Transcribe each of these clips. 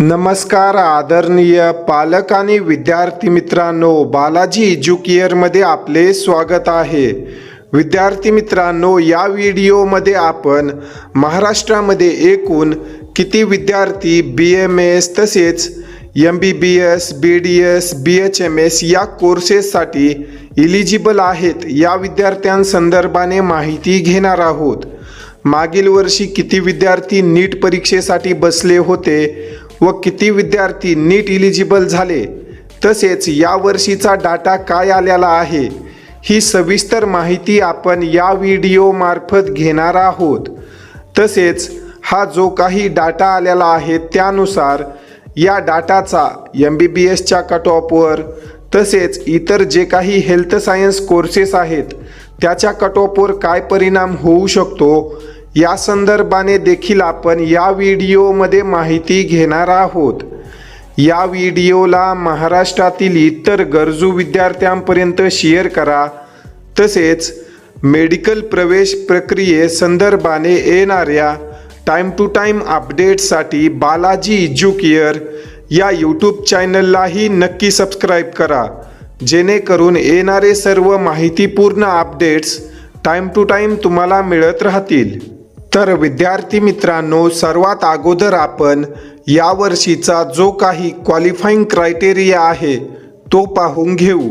नमस्कार आदरणीय पालक आणि विद्यार्थी मित्रांनो बालाजी एज्युकेअरमध्ये आपले स्वागत आहे. विद्यार्थी मित्रांनो या व्हिडिओमध्ये आपण महाराष्ट्रामध्ये एकूण किती विद्यार्थी बी एम एस तसेच M B B S B D S B H M S या कोर्सेससाठी इलिजिबल आहेत या विद्यार्थ्यांसंदर्भाने माहिती घेणार आहोत. मागील वर्षी किती विद्यार्थी नीट परीक्षेसाठी बसले होते व किती विद्यार्थी नीट इलिजिबल झाले तसेच यावर्षीचा डाटा काय आलेला आहे ही सविस्तर माहिती आपण या व्हिडिओमार्फत घेणार आहोत. तसेच हा जो काही डाटा आलेला आहे त्यानुसार या डाटाचा एम बी बी एसच्या कट ऑफवर तसेच इतर जे काही हेल्थ सायन्स कोर्सेस आहेत त्याच्या कट ऑफवर काय परिणाम होऊ शकतो या संदर्भाने देखील आपण या व्हिडिओमध्ये माहिती घेणार आहोत. या व्हिडिओला महाराष्ट्रातील इतर गरजू विद्यार्थ्यांपर्यंत शेअर करा. तसेच मेडिकल प्रवेश प्रक्रिये संदर्भाने येणाऱ्या टाईम टू टाईम अपडेट्ससाठी बालाजी इज्युकियर या यूट्यूब चॅनललाही नक्की सबस्क्राईब करा. जेणेकरून येणारे सर्व माहितीपूर्ण अपडेट्स टाईम टू टाईम तुम्हाला मिळत राहतील. तर विद्यार्थी मित्रांनो सर्वात अगोदर आपण यावर्षीचा जो काही क्वालिफाईंग क्रायटेरिया आहे तो पाहून घेऊ.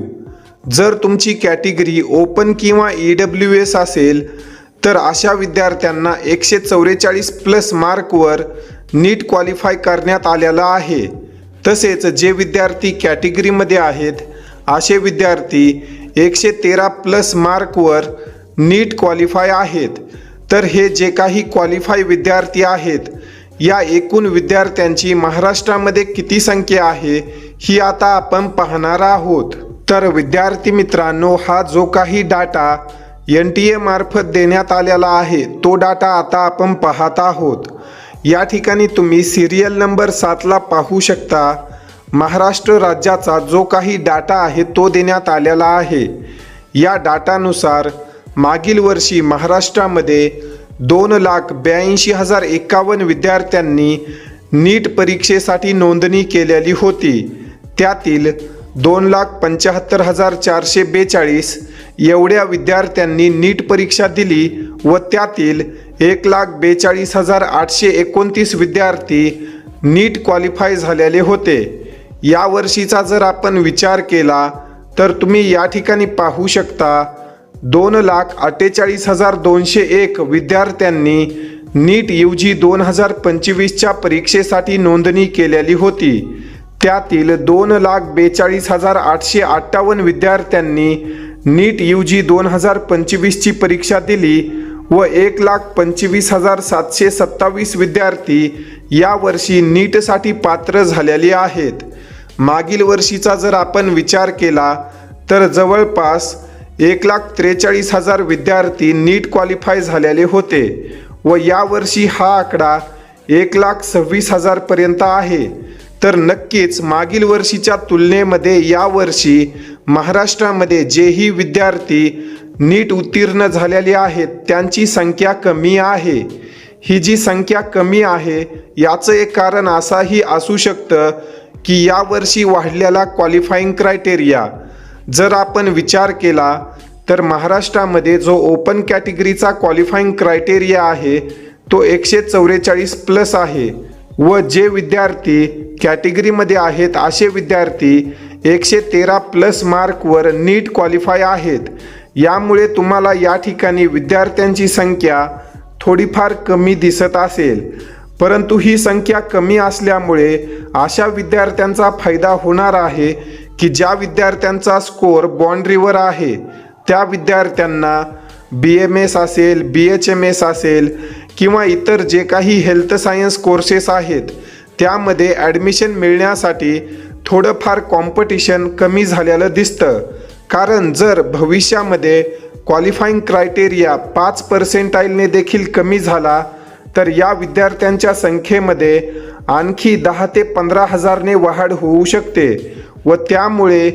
जर तुमची कॅटेगरी ओपन किंवा ई डब्ल्यू एस असेल तर अशा विद्यार्थ्यांना एकशे चौवेचाळीस प्लस मार्कवर नीट क्वालिफाय करण्यात आलेलं आहे. तसेच जे विद्यार्थी कॅटेगरीमध्ये आहेत असे विद्यार्थी एकशे तेरा प्लस मार्कवर नीट क्वालिफाय आहेत. तर हे जे काही क्वालिफाय विद्यार्थी आहेत या एकूण विद्यार्थ्यांची महाराष्ट्रामध्ये किती संख्या आहे ही आता आपण पाहणार आहोत. तर विद्यार्थी मित्रांनो हा जो काही डाटा एन टी ए मार्फत देण्यात आलेला आहे तो डाटा आता आपण पाहत आहोत. या ठिकाणी तुम्ही सिरियल नंबर सातला पाहू शकता. महाराष्ट्र राज्याचा जो काही डाटा आहे तो देण्यात आलेला आहे. या डाटानुसार मागील वर्षी महाराष्ट्रामध्ये दोन लाख ब्याऐंशी हजार एकावन्न विद्यार्थ्यांनी नीट परीक्षेसाठी नोंदणी केलेली होती. त्यातील दोन लाख पंच्याहत्तर हजार चारशे बेचाळीस एवढ्या विद्यार्थ्यांनी नीट परीक्षा दिली व त्यातील एक लाख बेचाळीस हजार आठशे एकोणतीस विद्यार्थी नीट क्वालिफाय झालेले होते. यावर्षीचा जर आपण विचार केला तर तुम्ही या ठिकाणी पाहू शकता दोन लाख अठ्ठेचाळीस हजार दोनशे एक विद्यार्थ्यांनी नीट यू जी दोन हजार पंचवीसच्या परीक्षेसाठी नोंदणी केलेली होती. त्यातील दोन लाख बेचाळीस हजार आठशे अठ्ठावन्न विद्यार्थ्यांनी नीट यू जी दोन हजार पंचवीसची परीक्षा दिली व एक लाख पंचवीस हजार सातशे सत्तावीस विद्यार्थी यावर्षी नीटसाठी पात्र झालेले आहेत. मागील वर्षीचा जर आपण विचार केला तर जवळपास एक लाख त्रेचाळीस हजार विद्यार्थी नीट क्वालिफाय झालेले होते व यावर्षी हा आकडा एक लाख सव्वीस हजारपर्यंत आहे. तर नक्कीच मागील वर्षीच्या तुलनेमध्ये यावर्षी महाराष्ट्रामध्ये जेही विद्यार्थी नीट उत्तीर्ण झालेले आहेत त्यांची संख्या कमी आहे. ही जी संख्या कमी आहे याचं एक कारण असाही असू शकतं की यावर्षी वाढलेला क्वालिफाईंग क्रायटेरिया जर आपण विचार केला तर महाराष्ट्रामध्ये जो ओपन कॅटेगरीचा क्वालिफाईंग क्रायटेरिया आहे तो एकशे चौवेचाळीस प्लस आहे. व जे विद्यार्थी कॅटेगरीमध्ये आहेत असे विद्यार्थी एकशे तेरा प्लस मार्कवर नीट क्वालिफाय आहेत. यामुळे तुम्हाला या ठिकाणी विद्यार्थ्यांची संख्या थोडीफार कमी दिसत असेल. परंतु ही संख्या कमी असल्यामुळे अशा विद्यार्थ्यांचा फायदा होणार आहे की ज्या विद्यार्थ्यांचा स्कोअर बाँड्रीवर आहे त्या विद्यार्थ्यांना बी एम एस असेल बी एच एम एस असेल किंवा इतर जे काही हेल्थ सायन्स कोर्सेस आहेत त्यामध्ये ॲडमिशन मिळण्यासाठी थोडंफार कॉम्पिटिशन कमी झालेलं दिसतं. कारण जर भविष्यामध्ये क्वालिफाईंग क्रायटेरिया पाच पर्सेंटाईलने देखील कमी झाला तर या विद्यार्थ्यांच्या संख्येमध्ये आणखी दहा ते पंधरा हजारने वाढ होऊ शकते. व त्यामुळे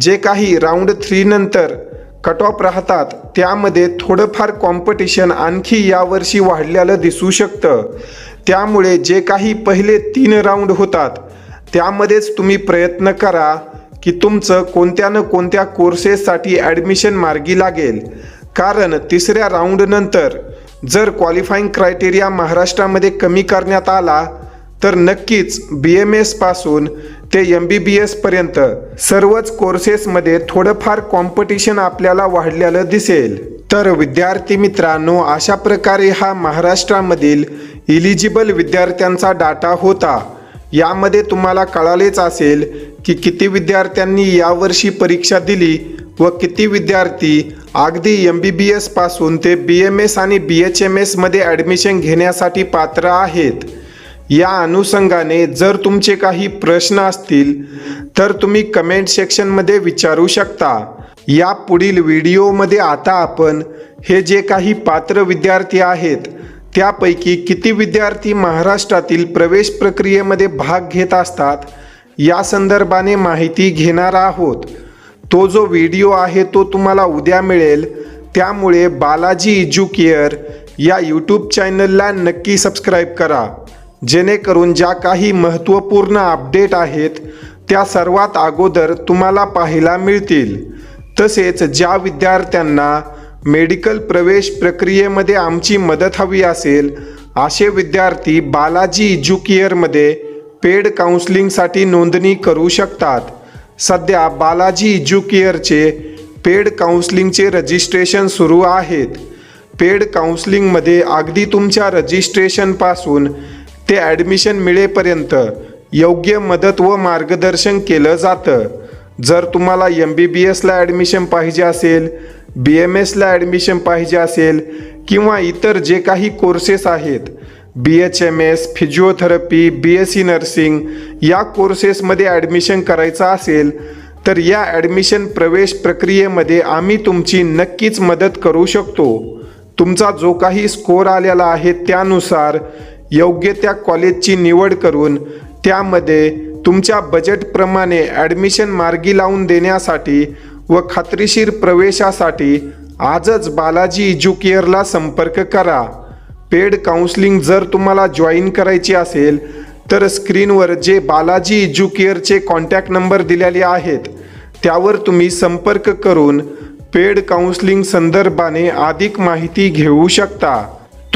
जे काही राऊंड थ्री नंतर कट ऑफ राहतात त्यामध्ये थोडंफार कॉम्पिटिशन आणखी यावर्षी वाढलेलं दिसू शकतं. त्यामुळे जे काही पहिले तीन राऊंड होतात त्यामध्येच तुम्ही प्रयत्न करा की तुमचं कोणत्या न कोणत्या कोर्सेससाठी ॲडमिशन मार्गी लागेल. कारण तिसऱ्या राऊंडनंतर जर क्वालिफाईंग क्रायटेरिया महाराष्ट्रामध्ये कमी करण्यात आला तर नक्कीच बी एम एसपासून ते एम बी बी एसपर्यंत सर्वच कोर्सेसमध्ये थोडंफार कॉम्पिटिशन आपल्याला वाढलेलं दिसेल. तर विद्यार्थी मित्रांनो अशा प्रकारे हा महाराष्ट्रामधील इलिजिबल विद्यार्थ्यांचा डाटा होता. यामध्ये तुम्हाला कळालेच असेल की किती विद्यार्थ्यांनी यावर्षी परीक्षा दिली व किती विद्यार्थी अगदी एम बी बी एसपासून ते बी एम एस आणि बी एच एम एसमध्ये ॲडमिशन घेण्यासाठी पात्र आहेत. या अनुषंगाने जर तुमचे काही प्रश्न असतील तर तुम्ही कमेंट सेक्शनमध्ये विचारू शकता. या पुढील व्हिडिओमध्ये आता आपण हे जे काही पात्र विद्यार्थी आहेत त्यापैकी किती विद्यार्थी महाराष्ट्रातील प्रवेश प्रक्रियेमध्ये भाग घेत असतात या संदर्भाने माहिती घेणार आहोत. तो जो व्हिडिओ आहे तो तुम्हाला उद्या मिळेल. त्यामुळे बालाजी इज्युकेअर या यूट्यूब चॅनलला नक्की सबस्क्राईब करा. जेणेकरून ज्या काही महत्त्वपूर्ण अपडेट आहेत त्या सर्वात अगोदर तुम्हाला पाहायला मिळतील. तसेच ज्या विद्यार्थ्यांना मेडिकल प्रवेश प्रक्रियेमध्ये आमची मदत हवी असेल असे विद्यार्थी बालाजी इज्युकेअरमध्ये पेड काउन्सिलिंगसाठी नोंदणी करू शकतात. सध्या बालाजी इज्युकेअरचे पेड काउन्सिलिंगचे रजिस्ट्रेशन सुरू आहेत. पेड काउन्सिलिंगमध्ये अगदी तुमच्या रजिस्ट्रेशनपासून ते ॲडमिशन मिळेपर्यंत योग्य मदत व मार्गदर्शन केलं जातं. जर तुम्हाला एम बी बी एसला ॲडमिशन पाहिजे असेल बी एम एसला ॲडमिशन पाहिजे असेल किंवा इतर जे काही कोर्सेस आहेत B H M S physiotherapy B S C nursing या कोर्सेसमध्ये ॲडमिशन करायचं असेल तर या ॲडमिशन प्रवेश प्रक्रियेमध्ये आम्ही तुमची नक्कीच मदत करू शकतो. तुमचा जो काही स्कोर आलेला आहे त्यानुसार योग्य त्या कॉलेजची निवड करून त्यामध्ये तुमच्या बजेटप्रमाणे ॲडमिशन मार्गी लावून देण्यासाठी व खात्रीशीर प्रवेशासाठी आजच बालाजी इज्युकेअरला संपर्क करा. पेड काउन्सलिंग जर तुम्हाला जॉईन करायची असेल तर स्क्रीनवर जे बालाजी इज्युकेअरचे कॉन्टॅक्ट नंबर दिलेले आहेत त्यावर तुम्ही संपर्क करून पेड काउन्सलिंग संदर्भाने अधिक माहिती घेऊ शकता.